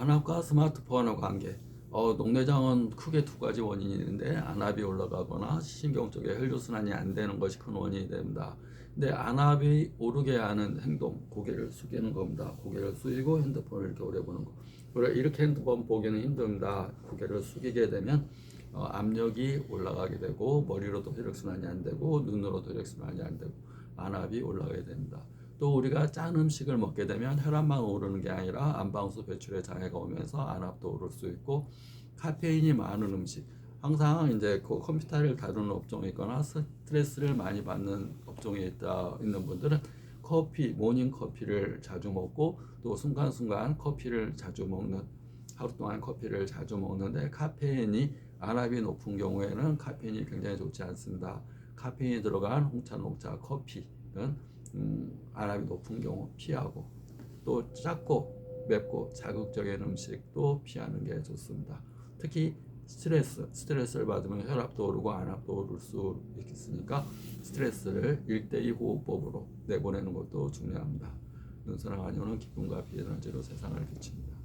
안압과 스마트폰의 관계. 어, 녹내장은 크게 두 가지 원인이 있는데 안압이 올라가거나 신경 쪽에 혈류순환이 안 되는 것이 큰 원인이 됩니다. 근데 안압이 오르게 하는 행동, 고개를 숙이는 겁니다. 고개를 숙이고 핸드폰을 이렇게 오래 보는 거. 그래 이렇게 핸드폰 보기는 힘듭니다. 고개를 숙이게 되면 어, 압력이 올라가게 되고 머리로도 혈액순환이 안 되고 눈으로도 혈액순환이 안 되고 안압이 올라가게 됩니다. 또 우리가 짠 음식을 먹게 되면 혈압만 오르는 게 아니라 안방수 배출에 장애가 오면서 안압도 오를 수 있고 카페인이 많은 음식 항상 이제 그 컴퓨터를 다루는 업종에 있거나 스트레스를 많이 받는 업종에 있다 있는 분들은 커피 모닝 커피를 자주 먹고 또 순간순간 커피를 자주 먹는 하루 동안 커피를 자주 먹는데 카페인이 안압이 높은 경우에는 카페인이 굉장히 좋지 않습니다. 카페인이 들어간 홍차, 녹차, 커피는 음, 안압이 높은 경우 피하고 또 작고 맵고 자극적인 음식도 피하는 게 좋습니다. 특히 스트레스, 스트레스를 받으면 혈압도 오르고 안압도 오를 수 있으니까 스트레스를 1대2 호흡법으로 내보내는 것도 중요합니다. 눈사랑 아니오는 기쁨과 비에너지로 세상을 비칩니다.